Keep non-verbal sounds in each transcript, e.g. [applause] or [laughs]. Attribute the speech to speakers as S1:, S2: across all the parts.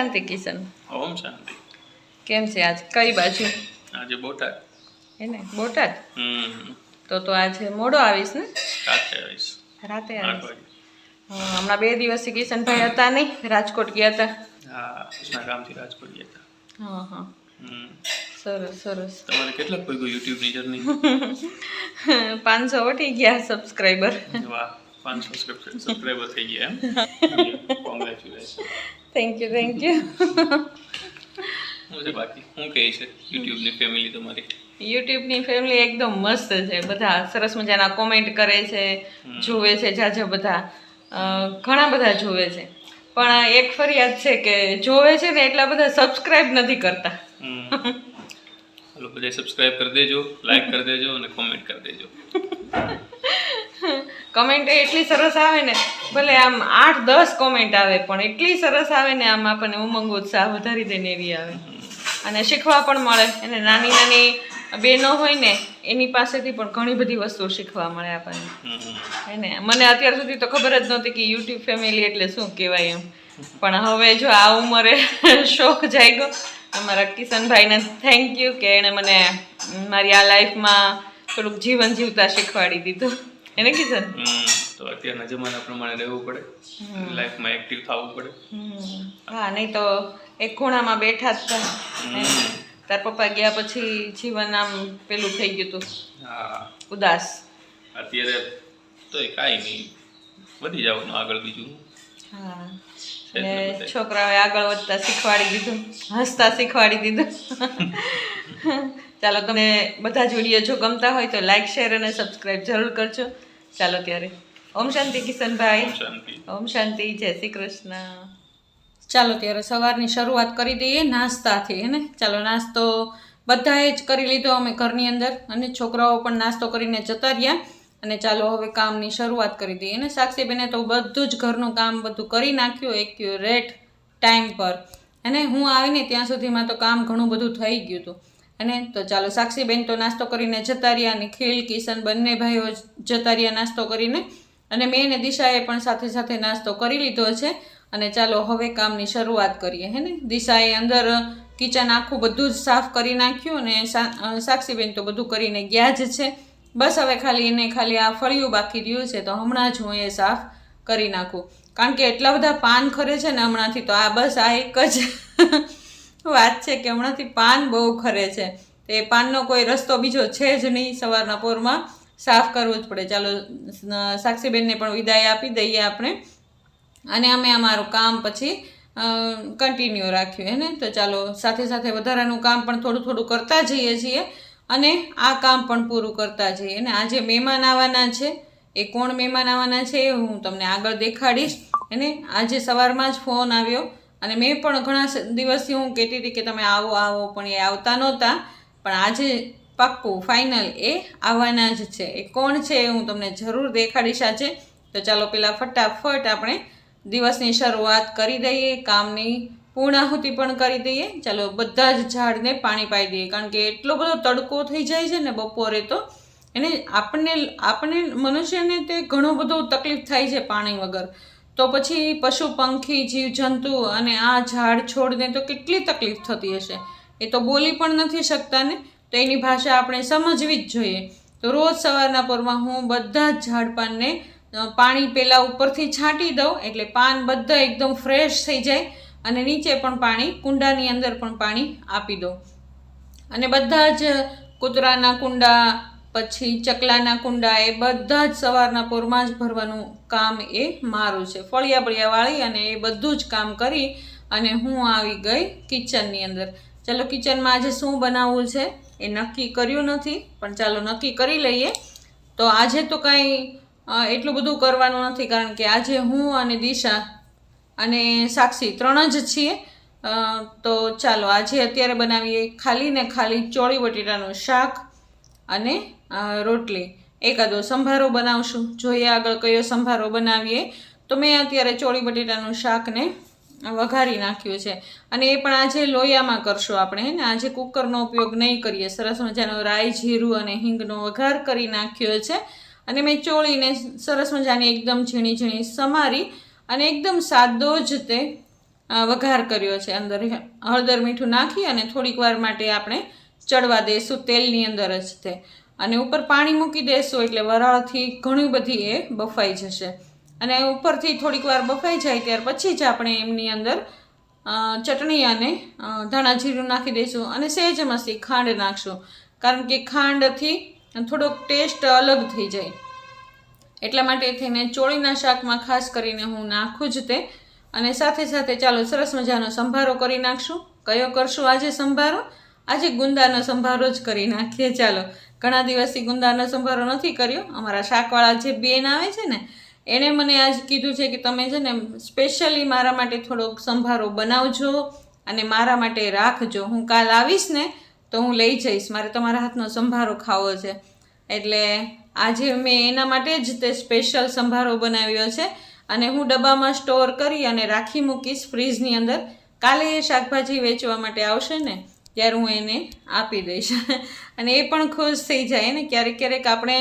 S1: શાંતિ કિશન.
S2: ઓમ શાંતિ.
S1: કેમ છે આજ? કઈ બાજુ?
S2: આજે બોટાદ.
S1: એને બોટાદ?
S2: હમ.
S1: તો તો આજે મોડો આવીશ ને?
S2: રાતે આવીશ.
S1: રાતે આવીશ. હમણાં બે દિવસથી કિશનભાઈ હતા નહીં રાજકોટ ગયા હતા
S2: હા કૃષ્ણા ગામથી રાજકોટ ગયા હતા
S1: હા સરસ સરસ.
S2: તમારે કેટલા કોઈ ગયું યુટ્યુબની જર્ની? [laughs]
S1: પાંચસો વટી ગયા સબસ્ક્રાઈબર
S2: વાહ પાંચસો સબસ્ક્રાઈબર થઈ ગયા એમ. [laughs] Congratulation
S1: thank you thank you
S2: બાકી હું કહે છે? યુટ્યુબની ફેમિલી તમારી?
S1: યુટ્યુબની ફેમિલી એકદમ મસ્ત છે. બધા સરસ મજાના કોમેન્ટ કરે છે જોવે છે જાજા બધા. ઘણા બધા જોવે છે. પણ એક ફરિયાદ છે કે જોવે છે ને એટલા બધા સબસ્ક્રાઇબ નથી કરતા.
S2: બધા સબસ્ક્રાઇબ કરી દેજો લાઈક કરી દેજો અને કોમેન્ટ કરી દેજો. [laughs]
S1: કમેન્ટ એટલી સરસ આવે ને ભલે આમ આઠ દસ કોમેન્ટ આવે પણ એટલી સરસ આવે ને આમ આપણને ઉમંગ ઉત્સાહ વધારી દે ને એવી આવે. અને શીખવા પણ મળે. અને નાની નાની બહેનો હોય ને એની પાસેથી પણ ઘણી બધી વસ્તુઓ શીખવા મળે આપણને. હે ને? મને અત્યાર સુધી તો ખબર જ નહોતી કે યુટ્યુબ ફેમિલી એટલે શું કહેવાય એમ. પણ હવે જો આ ઉંમરે [laughs] શોખ જાગ્યો અમારા કિશનભાઈને થેન્ક યુ કે એણે મને મારી આ લાઈફમાં થોડુંક જીવન જીવતા શીખવાડી દીધું. એને
S2: હમ તો અત્યારના જમાના પ્રમાણે રહેવું પડે. લાઈફમાં એક્ટિવ થવું પડે.
S1: હા નહીં તો એક ખૂણામાં બેઠા જ હતા તાર પપ્પા ગયા પછી જીવન આમ પેલું થઈ ગયું હતું
S2: હા.
S1: ઉદાસ.
S2: અત્યારે તો કાંઈ નહીં. વધી જવાનું આગળ બીજું.
S1: હા.
S2: ને
S1: છોકરાઓએ આગળ વધતા શીખવાડી દીધું. હસતા શીખવાડી દીધું. [laughs] ચાલો તમને બધા જ વીડિયો જો ગમતા હોય તો લાઇક શેર અને સબસ્ક્રાઈબ જરૂર કરજો. ચાલો ત્યારે. ઓમ શાંતિ કિશનભાઈ. ઓમ શાંતિ. જય શ્રી કૃષ્ણ. ચાલો ત્યારે સવારની શરૂઆત કરી દઈએ નાસ્તાથી હે ને? ચાલો નાસ્તો બધાએ જ કરી લીધો અમે ઘરની અંદર અને છોકરાઓ પણ નાસ્તો કરીને જતા રહ્યા. અને ચાલો હવે કામની શરૂઆત કરી દઈએ અને સાક્ષીબેને તો બધું જ ઘરનું કામ બધું કરી નાખ્યું એક્યુરેટ ટાઈમ પર. અને હું આવીને ત્યાં સુધીમાં તો કામ ઘણું બધું થઈ ગયું હતું. અને તો ચાલો સાક્ષીબેન તો નાસ્તો કરીને જતા રહ્યા નિખિલ કિશન બંને ભાઈઓ જતા રહ્યા નાસ્તો કરીને. અને મેં અને દિશાએ પણ સાથે સાથે નાસ્તો કરી લીધો છે. અને ચાલો હવે કામની શરૂઆત કરીએ, હે ને? દિશાએ અંદર કિચન આખું બધું જ સાફ કરી નાખ્યું અને સાક્ષીબેન તો બધું કરીને ગયા જ છે. બસ હવે ખાલી એને ખાલી આ ફળિયું બાકી રહ્યું છે, તો હમણાં જ હું એ સાફ કરી નાખું. કારણ કે એટલા બધા પાન ખરે છે ને હમણાંથી તો આ બસ આ એક જ વાત છે કે હમણાંથી પાન બહુ ખરે છે. તે પાનનો કોઈ રસ્તો બીજો છે જ નહીં સવારના પોરમાં. સાફ કરવું જ પડે. ચાલો સાક્ષીબેનને પણ વિદાય આપી દઈએ આપણે. અને અમે અમારું કામ પછી કન્ટિન્યુ રાખ્યું, હે ને? તો ચાલો, સાથે સાથે વધારાનું કામ પણ થોડું થોડું કરતા જઈએ છીએ. અને આ કામ પણ પૂરું કરતા જઈએ. અને આજે મહેમાન આવવાના છે. એ કોણ મહેમાન આવવાના છે એ હું તમને આગળ દેખાડીશ. અને આજે સવારમાં જ ફોન આવ્યો. અને મેં પણ ઘણા દિવસથી હું કહેતી હતી કે તમે આવો આવો, પણ એ આવતા નહોતા. પણ આજે પાક્કું ફાઇનલ એ આવવાના જ છે. એ કોણ છે એ હું તમને જરૂર દેખાડીશ આજે. તો ચાલો પેલા ફટાફટ આપણે દિવસની શરૂઆત કરી દઈએ, કામની પૂર્ણાહુતિ પણ કરી દઈએ. ચાલો બધા જ ઝાડને પાણી પાઈ દઈએ, કારણ કે એટલો બધો તડકો થઈ જાય છે ને બપોરે તો. એને આપણને આપણને મનુષ્યને તે ઘણો બધો તકલીફ થાય છે પાણી વગર. તો પછી પશુ, પંખી, જીવજંતુ અને આ ઝાડ છોડને તો કેટલી તકલીફ થતી હશે? એ તો બોલી પણ નથી શકતા ને? તો એની ભાષા આપણે સમજવી જ જોઈએ. તો રોજ સવારના પોરમાં હું બધા જ ઝાડ પાનને પાણી પહેલાં ઉપરથી છાંટી દઉં, એટલે પાન બધા એકદમ ફ્રેશ થઈ જાય અને નીચે પણ પાણી, કુંડાની અંદર પણ પાણી આપી દઉં. અને બધા જ કૂતરાના કુંડા પછી ચકલાના કુંડા એ બધા જ સવારના પોરમાં જ ભરવાનું કામ એ મારું છે. ફળિયા બળિયા વાળી અને એ બધું જ કામ કરી અને હું આવી ગઈ કિચનની અંદર. ચાલો કિચનમાં આજે શું બનાવવું છે એ નક્કી કર્યું નથી, પણ ચાલો નક્કી કરી લઈએ. તો આજે તો કાંઈ એટલું બધું કરવાનું નથી, કારણ કે આજે હું અને દિશા અને સાક્ષી ત્રણ જ છીએ. તો ચાલો આજે અત્યારે બનાવીએ ખાલી ને ખાલી ચોળી બટેટાનું શાક અને રોટલી. એકાદો સંભારો બનાવશું. જોઈએ આગળ કયો સંભારો બનાવીએ. તો મેં અત્યારે ચોળી બટેટાનું શાકને વઘારી નાખ્યું છે. અને એ પણ આજે લોયામાં કરશું આપણે, હે ને? આજે કુકરનો ઉપયોગ નહીં કરીએ. સરસ મજાનો રાઈ, જીરું અને હિંગનો વઘાર કરી નાખ્યો છે. અને મેં ચોળીને સરસ મજાની એકદમ ઝીણી ઝીણી સમારી અને એકદમ સાદો જ તે વઘાર કર્યો છે. અંદર હળદર મીઠું નાખી અને થોડીક વાર માટે આપણે ચડવા દઈશું તેલની અંદર જ તે. અને ઉપર પાણી મૂકી દેશું એટલે વરાળથી ઘણી બધી એ બફાઈ જશે. અને ઉપરથી થોડીક વાર બફાઈ જાય ત્યાર પછી જ આપણે એમની અંદર ચટણી અને ધાણા જીરું નાખી દઈશું અને સહેજ મસી ખાંડ નાખશું. કારણ કે ખાંડથી થોડોક ટેસ્ટ અલગ થઈ જાય. એટલા માટે થઈને ચોળીના શાકમાં ખાસ કરીને હું નાખું જ તે. અને સાથે સાથે ચાલો સરસ મજાનો સંભારો કરી નાખશું. કયો કરશું આજે સંભારો? આજે ગુંદાનો સંભારો જ કરી નાખીએ. ચાલો, ઘણા દિવસથી ગુંદાનો સંભારો નથી કર્યો. અમારા શાકવાળા જે બેન આવે છે ને, એણે મને આજ કીધું છે કે તમે છે ને સ્પેશિયલી મારા માટે થોડોક સંભારો બનાવજો અને મારા માટે રાખજો. હું કાલ આવીશ ને, તો હું લઈ જઈશ. મારે તમારા હાથનો સંભારો ખાવો છે. એટલે આજે મેં એના માટે જ તે સ્પેશિયલ સંભારો બનાવ્યો છે અને હું ડબ્બામાં સ્ટોર કરી અને રાખી મૂકીશ ફ્રીજની અંદર. કાલે એ શાકભાજી વેચવા માટે આવશે ને ત્યારે હું એને આપી દઈશ. અને એ પણ ખુશ થઈ જાય ને, ક્યારેક ક્યારેક આપણે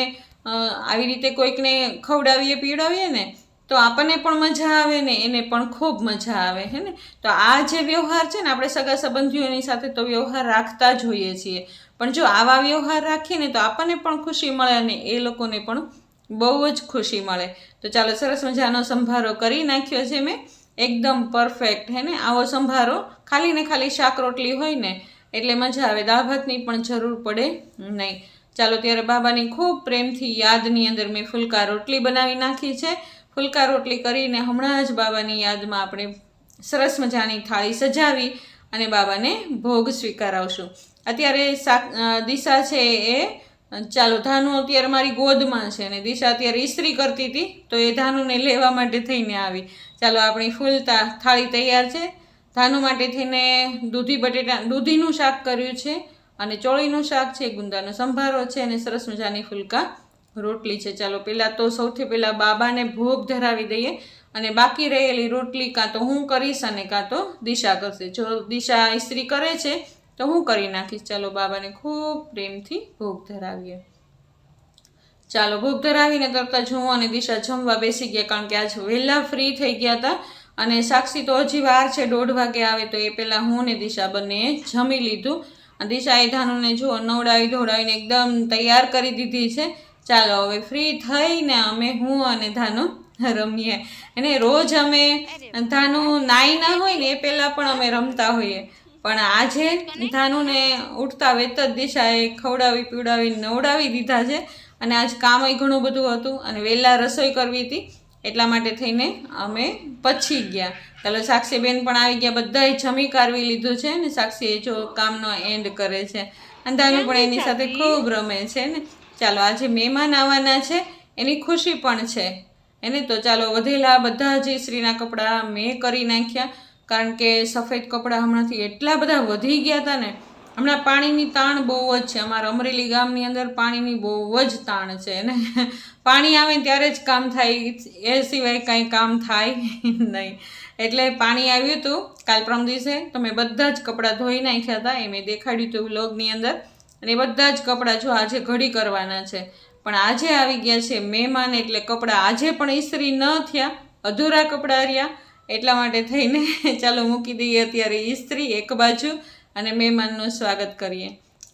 S1: આવી રીતે કોઈકને ખવડાવીએ, પીવડાવીએ ને, તો આપણને પણ મજા આવે ને, એને પણ ખૂબ મજા આવે, હે ને? તો આ જે વ્યવહાર છે ને, આપણે સગા સંબંધીઓની સાથે તો વ્યવહાર રાખતા જ હોઈએ છીએ. પણ જો આવા વ્યવહાર રાખીએ ને, તો આપણને પણ ખુશી મળે અને એ લોકોને પણ બહુ જ ખુશી મળે. તો ચાલો, સરસ મજાનો સંભારો કરી નાખ્યો છે મેં. એકદમ પરફેક્ટ હે ને? આવો સંભારો ખાલી ને ખાલી શાક રોટલી હોય ને એટલે મજા આવે. દાભાતની પણ જરૂર પડે. નહીં. ચાલો, ત્યારે બાબાની ખૂબ પ્રેમથી યાદની અંદર મેં ફુલકા રોટલી બનાવી નાખી છે. ફુલકા રોટલી કરીને હમણાં જ બાબાની યાદમાં આપણે સરસ મજાની થાળી સજાવી અને બાબાને ભોગ સ્વીકારાવશું. અત્યારે શાક દિશા છે એ, ચાલો, ધાનુ અત્યારે મારી ગોદમાં છે અને દિશા અત્યારે ઇસ્ત્રી કરતી હતી, તો એ ધાનુને લેવા માટે થઈને આવી. ચાલો, આપણી ફૂલતા થાળી તૈયાર છે. ધાનુ માટે થઈને દૂધી, બટેટા, દૂધીનું શાક કર્યું છે અને ચોળીનું શાક છે, ગુંદાનો સંભારો છે અને સરસ મજાની ફુલકા રોટલી છે. ચાલો પહેલાં તો સૌથી પહેલાં બાબાને ભોગ ધરાવી દઈએ અને બાકી રહેલી રોટલી કાં તો હું કરીશ અને કાં તો દિશા કરશે. જો દિશા ઇસ્ત્રી કરે છે, તો હું કરી નાખીશ. ચાલો, બાબાને ખૂબ પ્રેમથી ભોગ ધરાવીએ. ચાલો, ભોગ ધરાવીને તરત જ અને દિશા જમવા બેસી ગયા કારણ કે આજ વહેલા ફ્રી થઈ ગયા હતા. અને સાક્ષી તો હજી વાર છે, દોઢ વાગે આવે તો એ પહેલાં હું ને દિશા બંને જમી લીધું. દિશાએ ધાનુને જો નવડાવી ધોડાવીને એકદમ તૈયાર કરી દીધી છે. ચાલો હવે ફ્રી થઈને અમે હું અને ધાનુ રમીએ. અને રોજ અમે ધાનુ નાઈ ના હોય ને એ પહેલાં પણ અમે રમતા હોઈએ. પણ આજે ધાનુને ઉઠતા વેત જ દિશાએ ખવડાવી પીવડાવી નવડાવી દીધા છે. અને આજ કામય ઘણું બધું હતું અને વહેલા રસોઈ કરવી હતી. એટલા માટે થઈને અમે પછી ગયા. ચાલો સાક્ષીબેન પણ આવી ગયા. બધાએ જમી કારવી લીધું છે ને સાક્ષી જો કામનો એન્ડ કરે છે. અને ધાનુ પણ એની સાથે ખૂબ રમે છે ને. ચાલો આજે મહેમાન આવવાના છે. એની ખુશી પણ છે. એને તો ચાલો વધેલા બધા જ સ્ત્રીના કપડાં મેં કરી નાખ્યા. કારણ કે સફેદ કપડાં હમણાંથી એટલા બધા વધી ગયા હતા ને હમણાં પાણીની તાણ બહુ જ છે. અમારા અમરેલી ગામની અંદર પાણીની બહુ જ તાણ છે ને પાણી આવે ત્યારે જ કામ થાય. એ સિવાય કાંઈ કામ થાય નહીં. એટલે પાણી આવ્યું હતું કાલ પ્રમ દિવસે. તો મેં બધા જ કપડાં ધોઈ નાખ્યા હતા. એ મેં દેખાડ્યું હતું વ્લોગની અંદર. અને બધા જ કપડાં જો આજે ઘડી કરવાના છે. પણ આજે આવી ગયા છે મહેમાન એટલે કપડાં આજે પણ ઇસ્ત્રી ન થયા. અધૂરા કપડાં રહ્યા. એટલા માટે થઈને ચાલો મૂકી દઈએ અત્યારે ઇસ્ત્રી એક બાજુ. અને મહેમાનનું સ્વાગત કરીએ.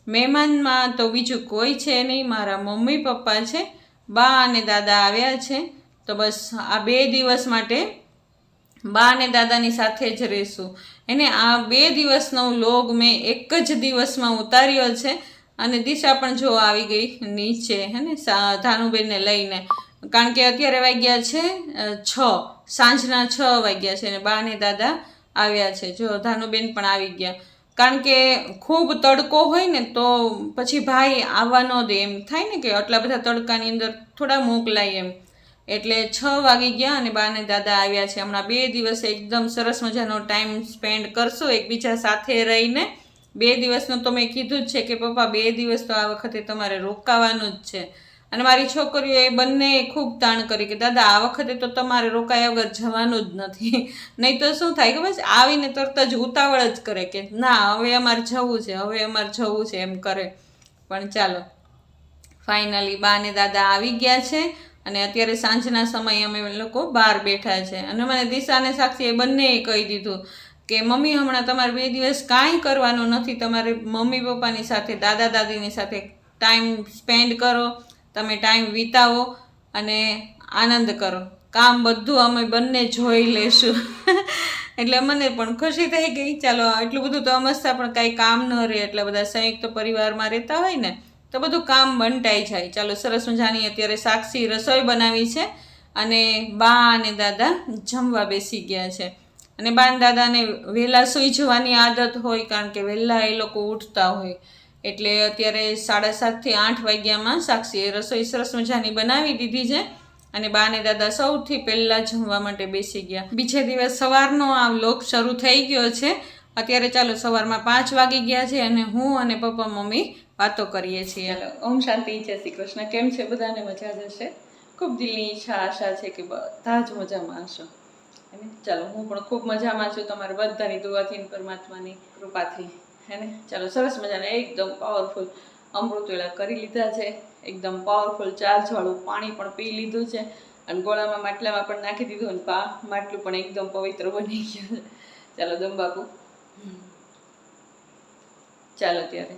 S1: મહેમાનમાં તો બીજું કોઈ છે નહીં. મારા મમ્મી પપ્પા છે, બા અને દાદા આવ્યા છે. તો બસ આ બે દિવસ માટે બા અને દાદાની સાથે જ રહીશું. એને આ બે દિવસનો લોગ મેં એક જ દિવસમાં ઉતાર્યો છે. અને દિશા પણ જો આવી ગઈ નીચે, હે ને ધાનુબેનને લઈને. કારણ કે અત્યારે વાગ્યા છે છ, સાંજના છ વાગ્યા છે અને બા અને દાદા આવ્યા છે. જો ધાનુબેન પણ આવી ગયા. કારણ કે ખૂબ તડકો હોય ને તો પછી ભાઈ આવવા ન દે એમ થાય ને કે આટલા બધા તડકાની અંદર થોડા મોકલાય એમ. એટલે છ વાગી ગયા અને બાને દાદા આવ્યા છે. હમણાં બે દિવસ એકદમ સરસ મજાનો ટાઈમ સ્પેન્ડ કરશો એકબીજા સાથે રહીને. બે દિવસનું તો મેં કીધું જ છે કે પપ્પા, બે દિવસ તો આ વખતે તમારે રોકાવાનું જ છે. અને મારી છોકરીઓ એ બંને ખૂબ તાણ કરી કે, દાદા, આ વખતે તો તમારે રોકાયા વગર જવાનું જ નથી. નહીં તો શું થાય ખબર છે? આવીને તરત જ ઉતાવળ જ કરે કે, ના, હવે અમારે જવું છે, હવે અમારે જવું છે, એમ કરે. પણ ચાલો. ફાઇનલી બા ને દાદા આવી ગયા છે અને અત્યારે સાંજના સમયે અમે લોકો બહાર બેઠા છે. અને મને દિશા અને એ બંનેએ કહી દીધું કે, મમ્મી, હમણાં તમારે બે દિવસ કાંઈ કરવાનું નથી. તમારે મમ્મી પપ્પાની સાથે, દાદા દાદીની સાથે ટાઈમ સ્પેન્ડ કરો. તમે ટાઈમ વિતાવો અને આનંદ કરો. કામ બધું અમે બંને જોઈ લેશું. [laughs] એટલે મને પણ ખુશી થઈ ગઈ. ચાલો એટલું બધું તો અમસ્તા પણ કાંઈ કામ ન રહે. એટલે બધા સંયુક્ત પરિવારમાં રહેતા હોય ને, તો બધું કામ બંટાઈ જાય. ચાલો, સરસ મજાની અત્યારે સાક્ષી રસોઈ બનાવી છે અને બા અને દાદા જમવા બેસી ગયા છે. અને બા દાદાને વહેલા સૂઈ જવાની આદત હોય, કારણ કે વહેલા એ લોકો ઉઠતા હોય. એટલે અત્યારે સાડા સાતથી આઠ વાગ્યામાં સાક્ષીએ રસોઈ સરસ મજાની બનાવી દીધી છે અને બા ને દાદા સૌથી પહેલાં જમવા માટે બેસી ગયા. બીજે દિવસ સવારનો આ લોક શરૂ થઈ ગયો છે. અત્યારે ચાલો સવારમાં પાંચ વાગી ગયા છે અને હું અને પપ્પા મમ્મી વાતો કરીએ છીએ. ચાલો, ઓમ શાંતિ, જય શ્રી કૃષ્ણ. કેમ છે? બધાને મજા જ હશે ખૂબ દિલની ઈચ્છા, આશા છે કે બધા જ મજામાં હશો. ચાલો, હું પણ ખૂબ મજામાં છું. તમારા બધાની દુઆથી પરમાત્માની કૃપાથી. હેને ચાલો, સરસ મજાને એકદમ પાવરફુલ અમૃત વેળા કરી લીધા છે. એકદમ પાવરફુલ ચાર્જવાળું પાણી પણ પી લીધું છે. અને ગોળામાં માટલામાં પણ નાખી દીધું અને પા, માટલું પણ એકદમ પવિત્ર બની ગયું છે. ચાલો દમ ચાલો, ત્યારે.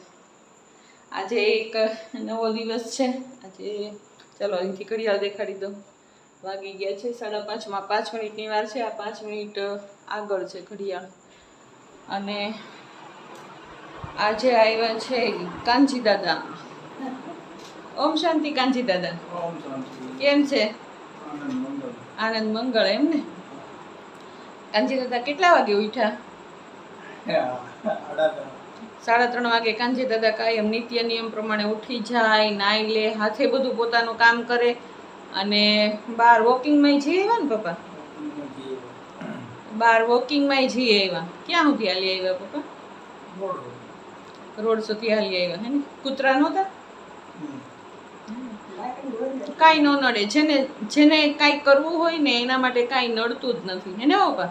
S1: આજે એક નવો દિવસ છે. આજે, ચાલો, અહીંથી ઘડિયાળ દેખાડી દઉં. વાગી ગયા છે સાડા પાંચમાં. પાંચ મિનિટની વાર છે. આ પાંચ મિનિટ આગળ છે ઘડિયાળ. અને આજે આવ્યા છે કાંજી દાદા. ઓમ શાંતિ કાંજી દાદા. કેમ છે? આનંદ મંગળ એમ ને? કાંજી દાદા કેટલા વાગે ઉઠ્યા? સાડા ત્રણ. વાગે કાંજી દાદા કાયમ નિત્ય નિયમ પ્રમાણે ઉઠી જાય નાઈ લે હાથે બધું પોતાનું કામ કરે. અને બહાર વોકિંગમાં જઈ આવ્યા ને પપ્પા? બહાર વોકિંગમાં જઈ આવ્યા. ક્યાં સુધી હાલી આવ્યા પપ્પા? રોડ સુધી હાલી આવ્યા હે ને? કૂતરા નહોતા? કાંઈ ન નડે. જેને જેને કાંઈ કરવું હોય ને એના માટે કાંઈ નડતું જ નથી. હે ને પપ્પા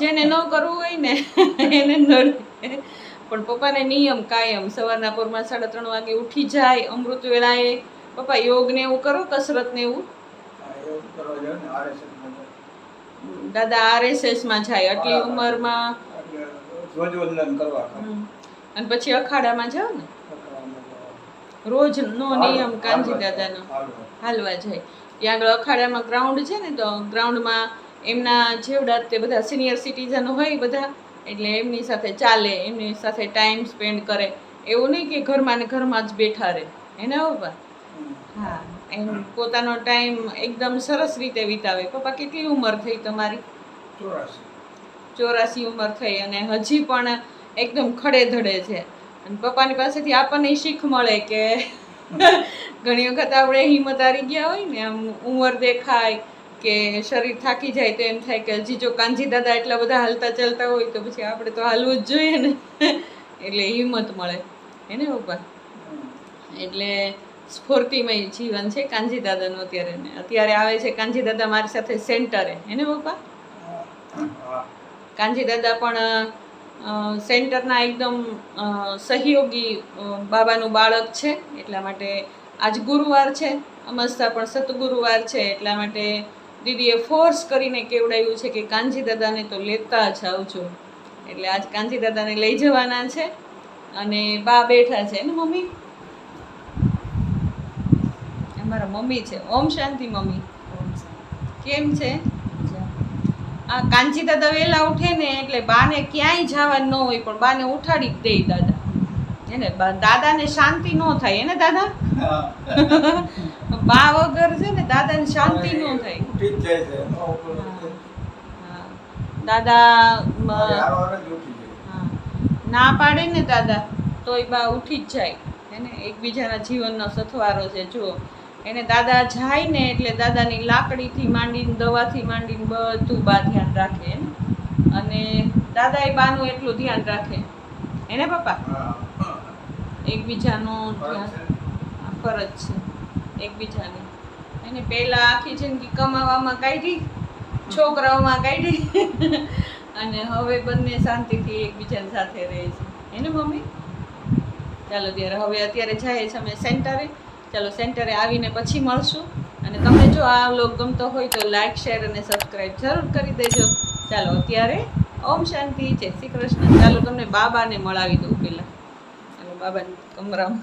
S1: જેને ન કરવું હોય ને [laughs] એને નડે. પણ પપ્પાને નિયમ કાયમ. સવારના પોરમાં સાડા ત્રણ વાગે ઉઠી જાય અમૃત વેળાએ. પપ્પા યોગ ને એવું કરો કસરત ને એવું? દાદા આરએસએસમાં જાય. આટલી ઉંમરમાં. હમ. અને પછી અખાડામાં જાઓ ને. રોજ નો નિયમ કાનજી દાદાનો. હાલવા જાય. ત્યાં આગળ અખાડામાં ગ્રાઉન્ડ છે ને તો ગ્રાઉન્ડમાં એમના જેવડા તે બધા સિનિયર સિટીઝન હોય બધા એટલે એમની સાથે ચાલે એમની સાથે ટાઈમ સ્પેન્ડ કરે. એવું નહીં કે ઘરમાં ને ઘરમાં જ બેઠા રહે. એને પપ્પા હા એમ પોતાનો ટાઈમ એકદમ સરસ રીતે વિતાવે. પપ્પા કેટલી ઉંમર થઈ તમારી? ચોરાસી ઉંમર થઈ અને હજી પણ એકદમ ખડે ધડે છે. અને પપ્પાની પાસેથી આપણને શીખ મળે કે ઘણી વખત આપણે હિંમત હારી ગયા હોય ને આમ ઉંમર દેખાય કે શરીર થાકી જાય તો એમ થાય કે હજી જો કાંજી દાદા એટલા બધા હાલતા ચાલતા હોય તો પછી આપણે તો હાલવું જ જોઈએ ને. એટલે હિંમત મળે. હે ને પપ્પા? એટલે સ્ફૂર્તિમય જીવન છે કાંજી દાદાનું અત્યારે ને. અત્યારે આવે છે કાંજી દાદા મારી સાથે સેન્ટરે. હે ને પપ્પા? કાંજી દાદા પણ સેન્ટરના એકદમ સહયોગી બાબાનું બાળક છે એટલા માટે આજ ગુરુવાર છે અમસ્તા પણ સતગુરુવાર છે એટલા માટે દીદીએ ફોર્સ કરીને કેવડાવ્યું છે કે કાનજી દાદાને તો લેતા જ આવજો એટલે આજ કાનજી દાદાને લઈ જવાના છે અને બા બેઠા છે. ને મમ્મી? અમારા મમ્મી છે. ઓમ શાંતિ મમ્મી. કેમ છે? આ કાંચી દાદા વહેલા ઉઠે ને એટલે બાને ક્યાંય જવાનું ન હોય પણ બાને ઉઠાડી જ દે દાદા. એને દાદાને શાંતિ ન થાય એને દાદા? બા વગર છે ને દાદાને શાંતિ ન થાય. દાદા ના પાડે ને દાદા તોય બા ઉઠી જ જાય. એને એકબીજાના જીવનનો સથવારો છે જુઓ. એને દાદા જાય ને એટલે દાદાની લાકડીથી માંડીને દવાથી માંડીને બધું બા ધ્યાન રાખે એને અને દાદા એ બાનું એટલું ધ્યાન રાખે. એને પપ્પા? એકબીજાનું ધ્યાન. ફરજ છે. એકબીજાની. એને પહેલાં આખી જિંદગી કમાવામાં કાઢી છોકરાઓમાં કાઢી. અને હવે બંને શાંતિથી એકબીજાની સાથે રહે છે. એને મમ્મી? ચાલો ત્યારે હવે અત્યારે જાય છે અમે સેન્ટરે. ચાલો સેન્ટરે આવીને પછી મળશું. અને તમને જો આ વ્લોગ ગમતો હોય તો લાઇક શેર અને સબસ્ક્રાઈબ જરૂર કરી દેજો. ચાલો અત્યારે ઓમ શાંતિ જય શ્રી કૃષ્ણ. ચાલો તમને બાબાને મળાવી દઉં પહેલાં. ચાલો બાબાને કમરામાં.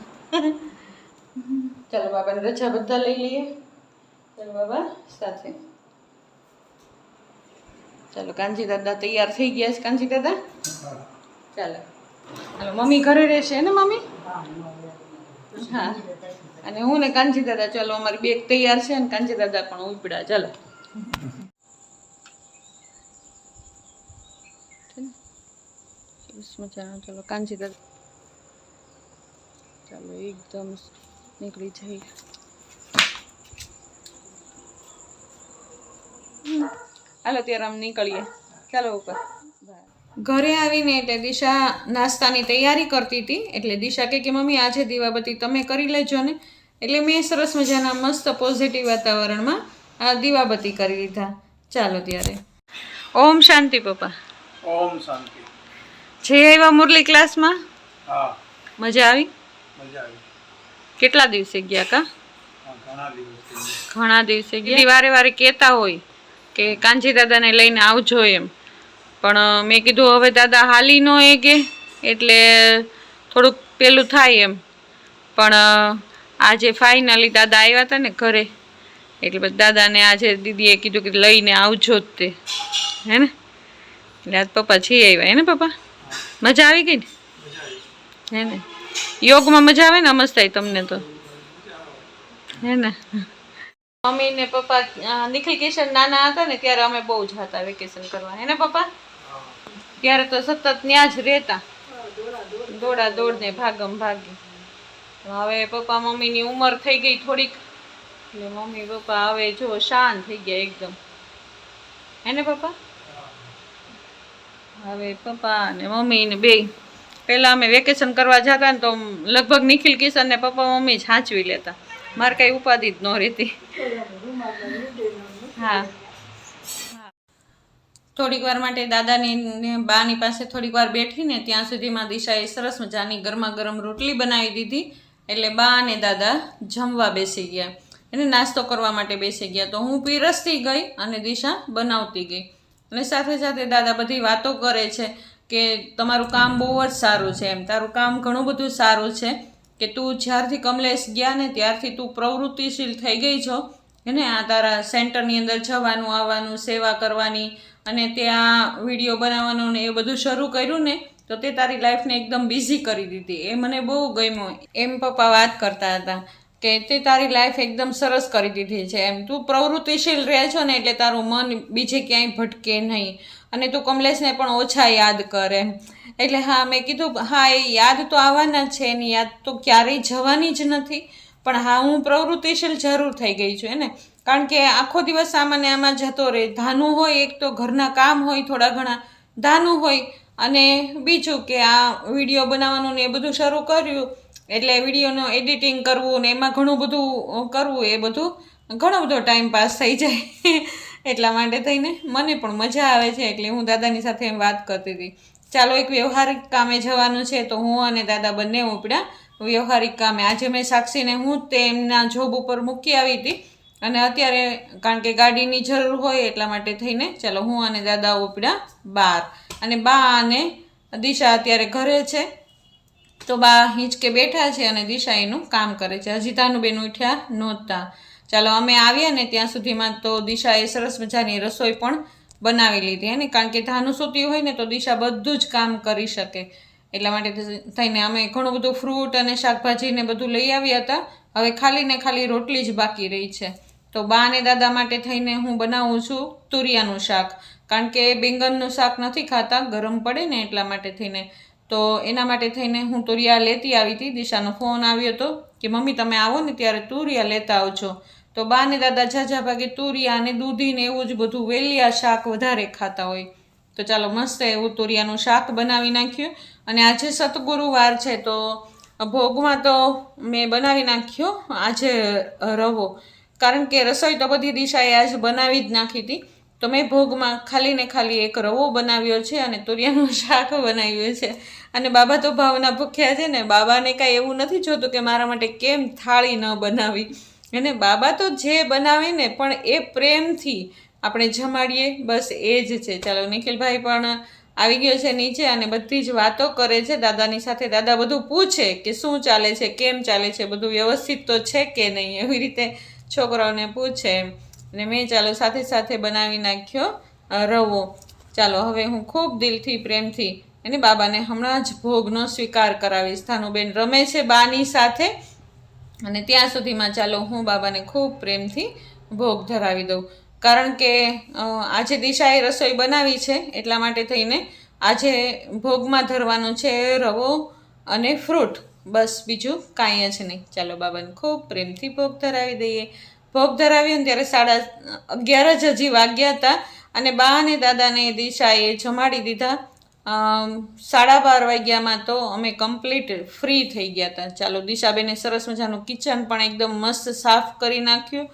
S1: ચાલો બાબાને રજા બધા લઈ લઈએ. ચાલો બાબા સાથે. ચાલો કાંજી દાદા તૈયાર થઈ ગયા છે. કાંજી દાદા? ચાલો. ચાલો મમ્મી ઘરે રહેશે ને મમ્મી. અને હું ને કાંજી દાદા, ચાલો, અમારી બેગ તૈયાર છે અને કાંજી દાદા પણ ઉપડ્યા. ચાલો. મજાના ચાલો કાંજી દાદા. ચાલો, એકદમ નીકળી જઈએ. હાલો, ત્યારે આમ નીકળીએ. ચાલો, ઉપર. ઘરે આવીને એટલે દિશા નાસ્તાની તૈયારી કરતી હતી. એટલે દિશા કે મમ્મી આજે દીવાબત્તી તમે કરી લેજો ને. એટલે મેં સરસ મજાના મસ્ત પોઝિટિવ વાતાવરણમાં આ દીવાબત્તી કરી લીધા. ચાલો ત્યારે. ઓમ શાંતિ પપ્પા.
S3: ઓમ શાંતિ.
S1: જે આવ્યા મુરલી ક્લાસમાં?
S3: હા.
S1: મજા આવી?
S3: મજા આવી.
S1: કેટલા દિવસે ગયા કા?
S3: ઘણા દિવસ.
S1: ઘણા દિવસે ગયા. વારે વારે કહેતા હોય કે કાંજી દાદાને લઈને આવજો એમ. પણ મેં કીધું, હવે દાદા હાલી નો એ કે એટલે થોડુંક પેલું થાય એમ. પણ આજે ફાઇનલી દાદા આવ્યા હતા ને ઘરે, એટલે પછી દાદાને આજે દીદીએ કીધું કે લઈને આવજો જ તે. હે ને? એટલે આજ પપ્પા છી આવ્યા હે ને પપ્પા? મજા આવી ગઈ ને? હે ને? યોગમાં મજા આવે ને? અમસ્તાય તમને તો. હે ને? મમ્મી ને પપ્પા નિખિલ કિશન નાના હતા ને, ત્યારે અમે બહુ જ હતા વેકેશન કરવા. હે ને પપ્પા? ત્યારે તો સતત ત્યાં જ રહેતા. દોડા દોડ ને ભાગમ ભાગી. હવે પપ્પા મમ્મીની ઉંમર થઈ ગઈ થોડીક. એટલે મમ્મી પપ્પા હવે જો શાંત થઈ ગયા એકદમ. હે ને પપ્પા? હવે પપ્પા અને મમ્મી ને બે પહેલાં અમે વેકેશન કરવા જતા ને તો લગભગ નિખિલ કિશન ને પપ્પા મમ્મી જ સાચવી લેતા. મારે કાંઈ ઉપાધિ જ ન રહેતી. હા. થોડીક વાર માટે દાદાની બાની પાસે થોડીક વાર બેઠીને ત્યાં સુધીમાં દિશાએ સરસ મજાની ગરમા ગરમ રોટલી બનાવી દીધી. એટલે બા અને દાદા જમવા બેસી ગયા. એને નાસ્તો કરવા માટે બેસી ગયા. તો હું પીરસતી ગઈ અને દિશા બનાવતી ગઈ. અને સાથે સાથે દાદા બધી વાતો કરે છે કે તમારું કામ બહુ જ સારું છે એમ. તારું કામ ઘણું બધું સારું છે કે તું જ્યારથી કમલેશ ગયા ને ત્યારથી તું પ્રવૃત્તિશીલ થઈ ગઈ છો. એને આ તારા સેન્ટરની અંદર જવાનું, આવવાનું, સેવા કરવાની અને ત્યાં વીડિયો બનાવવાનું ને એ બધું શરૂ કર્યું ને, તો તે તારી લાઈફને એકદમ બિઝી કરી દીધી. એ મને બહુ ગમ્યું. એમ પપ્પા વાત કરતા હતા કે તે તારી લાઈફ એકદમ સરસ કરી દીધી છે. એમ તું પ્રવૃત્તિશીલ રહે છો ને એટલે તારું મન બીજે ક્યાંય ભટકે નહીં. અને તું કમલેશને પણ ઓછા યાદ કરે. એટલે હા, મેં કીધું, હા, એ યાદ તો આવવાના છે એની યાદ તો ક્યારેય જવાની જ નથી. પણ હા, હું પ્રવૃત્તિશીલ જરૂર થઈ ગઈ છું એને કારણ કે આખો દિવસ સામાન્ય આમાં જતો રહે. ધાનું હોય, એક તો ઘરના કામ હોય થોડા ઘણા, ધાનું હોય અને બીજું કે આ વીડિયો બનાવવાનું ને એ બધું શરૂ કર્યું, એટલે વિડીયોનું એડિટિંગ કરવું ને એમાં ઘણું બધું કરવું એ બધું ઘણો બધો ટાઈમ પાસ થઈ જાય. [laughs] એટલા માટે થઈને મને પણ મજા આવે છે, એટલે હું દાદાની સાથે એમ વાત કરતી હતી. ચાલો એક વ્યવહારિક કામે જવાનું છે, તો હું અને દાદા બંને ઉપડ્યા વ્યવહારિક કામે. આજે મેં સાક્ષીને હું તે એમના જોબ ઉપર મૂકી આવી હતી. અને અત્યારે કારણ કે ગાડીની જરૂર હોય એટલા માટે થઈને, ચાલો હું અને દાદા ઉપડ્યા બાર. અને બા અને દિશા અત્યારે ઘરે છે. તો બા હિંચકે બેઠા છે અને દિશા એનું કામ કરે છે. હજી તાનુબેન ઉઠ્યા નહોતા. ચાલો અમે આવ્યા ને ત્યાં સુધીમાં તો દિશાએ સરસ મજાની રસોઈ પણ બનાવી લીધી. હે ને કારણ કે ધાનું સૂતી હોય ને તો દિશા બધું જ કામ કરી શકે. એટલા માટે થઈને અમે ઘણું બધું ફ્રૂટ અને શાકભાજીને બધું લઈ આવ્યા હતા. હવે ખાલી ને ખાલી રોટલી જ બાકી રહી છે. તો બા અને દાદા માટે થઈને હું બનાવું છું તુરિયાનું શાક. કારણ કે બેંગનનું શાક નથી ખાતા, ગરમ પડે ને એટલા માટે થઈને. તો એના માટે થઈને હું તુરિયા લેતી આવી હતી. દિશાનો ફોન આવ્યો હતો કે, મમ્મી, તમે આવો ને ત્યારે તુરિયા લેતા આવજો. તો બા અને દાદા ઝાઝા ભાગે તુરિયા અને દૂધીને એવું જ બધું વેલિયા શાક વધારે ખાતા હોય. તો ચાલો મસ્ત એવું તુરિયાનું શાક બનાવી નાખ્યું. અને આજે સતગુરુવાર છે તો ભોગમાં તો મેં બનાવી નાખ્યો. આજે રવો. કારણ કે રસોઈ તો બધી દિશાએ આજ બનાવી જ નાખી હતી. તો મેં ભોગમાં ખાલી ને ખાલી એક રવો બનાવ્યો છે અને તુરિયાનું [laughs] શાક બનાવ્યું છે. અને બાબા તો ભાવના ભૂખ્યા છે ને, બાબાને કાંઈ એવું નથી જોતું કે મારા માટે કેમ થાળી ન બનાવી. અને બાબા તો જે બનાવે ને, પણ એ પ્રેમથી આપણે જમાડીએ, બસ એ જ છે. ચાલો, નિખિલભાઈ પણ આવી ગયો છે નીચે અને બધી જ વાતો કરે છે. દાદાની સાથે દાદા બધું પૂછે કે શું ચાલે છે, કેમ ચાલે છે, બધું વ્યવસ્થિત તો છે કે નહીં? એવી રીતે છોકરાઓને પૂછે અને મેં ચાલો સાથે સાથે બનાવી નાખ્યો રવો. ચાલો, હવે હું ખૂબ દિલથી, પ્રેમથી એને બાબાને હમણાં જ ભોગનો સ્વીકાર કરાવીશ. થાનુબેન રમે છે બાની સાથે અને ત્યાં સુધીમાં ચાલો હું બાબાને ખૂબ પ્રેમથી ભોગ ધરાવી દઉં. કારણ કે આજે દિશાએ રસોઈ બનાવી છે, એટલા માટે થઈને આજે ભોગમાં ધરવાનું છે રવો અને ફ્રૂટ. બસ બીજું કાંઈ જ નહીં. ચાલો બાબાને ખૂબ પ્રેમથી ભોગ ધરાવી દઈએ. ભોગ ધરાવ્યો ને ત્યારે સાડા અગિયાર જ હજી વાગ્યા હતા અને બા અને દાદાને દિશાએ જમાડી દીધા. સાડા બાર વાગ્યામાં તો અમે કમ્પ્લીટ ફ્રી થઈ ગયા હતા. ચાલો દિશાબેને સરસ મજાનું કિચન પણ એકદમ મસ્ત સાફ કરી નાખ્યું.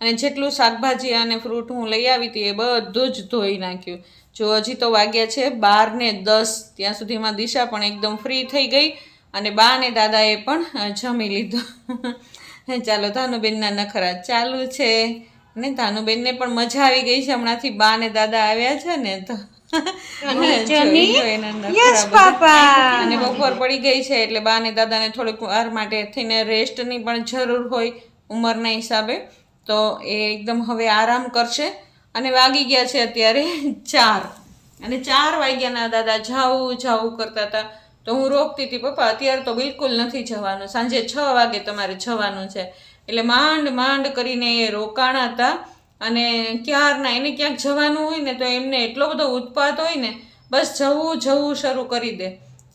S1: અને જેટલું શાકભાજી અને ફ્રૂટ હું લઈ આવી હતી એ બધું જ ધોઈ નાખ્યું. જો હજી તો વાગ્યા છે બાર ને દસ. ત્યાં સુધીમાં દિશા પણ એકદમ ફ્રી થઈ ગઈ. અને બા અને દાદાએ પણ જમી લીધું. [laughs] ચાલો ધાનુબેનના નખરા ચાલુ છે. ને ધાનુબેનને પણ મજા આવી ગઈ છે. હમણાંથી બા અને દાદા આવ્યા છે ને તો [laughs] અને બપોર પડી ગઈ છે એટલે બા અને દાદાને થોડીક વાર માટે થઈને રેસ્ટની પણ જરૂર હોય ઉંમરના હિસાબે તો એ એકદમ હવે આરામ કરશે. અને વાગી ગયા છે અત્યારે ચાર. અને ચાર વાગ્યાના દાદા જાવું જાવું કરતા હતા. તો હું રોકતી હતી, પપ્પા, અત્યારે તો બિલકુલ નથી જવાનું. સાંજે છ વાગે તમારે જવાનું છે. એટલે માંડ માંડ કરીને એ રોકાણા હતા અને ક્યારના, એને ક્યાંક જવાનું હોય ને તો એમને એટલો બધો ઉત્પાત હોય ને, બસ જવું જવું શરૂ કરી દે.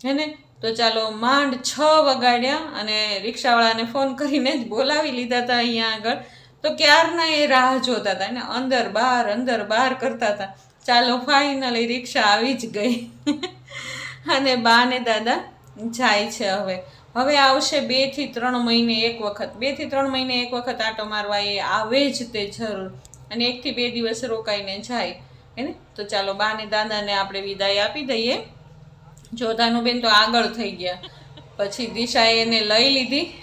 S1: હે ને? તો ચાલો માંડ છ વગાડ્યા અને રિક્ષાવાળાને ફોન કરીને જ બોલાવી લીધા હતા અહીંયા આગળ. તો ક્યારના એ રાહ જોતા હતા, એને અંદર બહાર અંદર બહાર કરતા હતા. ચાલો ફાઇનલી રિક્ષા આવી જ ગઈ. [laughs] અને બા ને દાદા જાય છે હવે. હવે આવશે બેથી ત્રણ મહિને એક વખત. બેથી ત્રણ મહિને એક વખત આટો મારવા એ આવે જ તે જરૂર. અને એકથી બે દિવસ રોકાઈને જાય. એને તો ચાલો બા ને દાદાને આપણે વિદાય આપી દઈએ. જોધાનુબેન તો આગળ થઈ ગયા. પછી દિશાએ એને લઈ લીધી.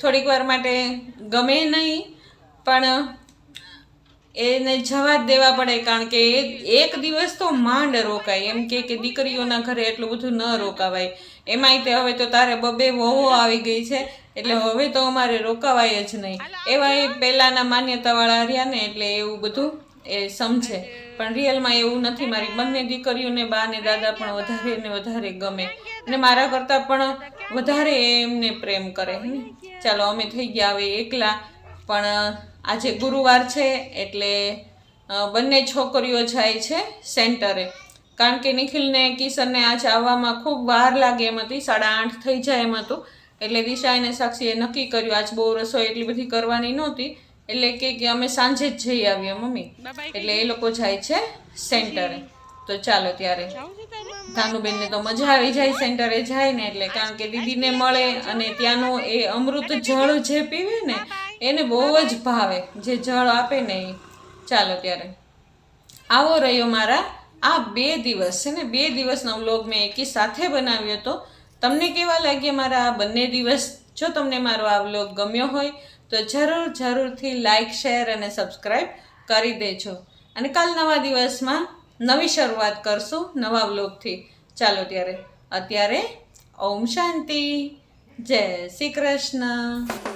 S1: થોડીક વાર માટે ગમે નહીં પણ એને જવા દેવા પડે, કારણ કે એક દિવસ તો માંડ રોકાય. એમ કે કે દીકરીઓના ઘરે એટલું બધું ન રોકાવાય. એમાંય તે હવે તો તારે બબે વહુ આવી ગઈ છે, એટલે હવે તો અમારે રોકાવાય જ નહીં. એવા એ પહેલાંના માન્યતાવાળા રહ્યા ને, એટલે એવું બધું એ સમજે. પણ રિયલમાં એવું નથી, મારી બંને દીકરીઓને બા ને દાદા પણ વધારે ને વધારે ગમે. અને મારા કરતાં પણ વધારે એમને પ્રેમ કરે ચાલો, અમે થઈ ગયા હવે એકલા, પણ આજે ગુરુવાર છે એટલે બંને છોકરીઓ જાય છે સેન્ટરે. કારણ કે નિખિલને કિશનને આજે આવવામાં ખૂબ વાર લાગે એમ હતી સાડા આઠ થઈ જાય એમ હતું. એટલે દિશા અને સાક્ષીએ નક્કી કર્યું આજ બહુ રસોઈ એટલી બધી કરવાની નહોતી એટલે કે કે અમે સાંજે જ જઈ આવીએ મમ્મી. એટલે એ લોકો જાય છે સેન્ટરે. તો ચાલો ત્યારે. ધાનુબેનને તો મજા આવી જાય સેન્ટરે જાય ને એટલે કારણ કે દીદીને મળે અને ત્યાંનું એ અમૃત જળ જે પીવે ને એને બહુ જ ભાવે. જે જળ આપે ને એ ચાલો ત્યારે. આવો રહ્યો મારા આ બે દિવસ. છે ને? બે દિવસનો વ્લોગ મેં એકી સાથે બનાવ્યો હતો તમને કેવા લાગ્યા મારા આ બંને દિવસ? જો તમને મારો આ વ્લોગ ગમ્યો હોય તો જરૂર જરૂરથી લાઈક શેર અને સબસ્ક્રાઈબ કરી દેજો. અને કાલ નવા દિવસમાં નવી શરૂઆત કરશું નવા વ્લોગથી. ચાલો ત્યારે. અત્યારે ઓમ શાંતિ. જય શ્રી કૃષ્ણ.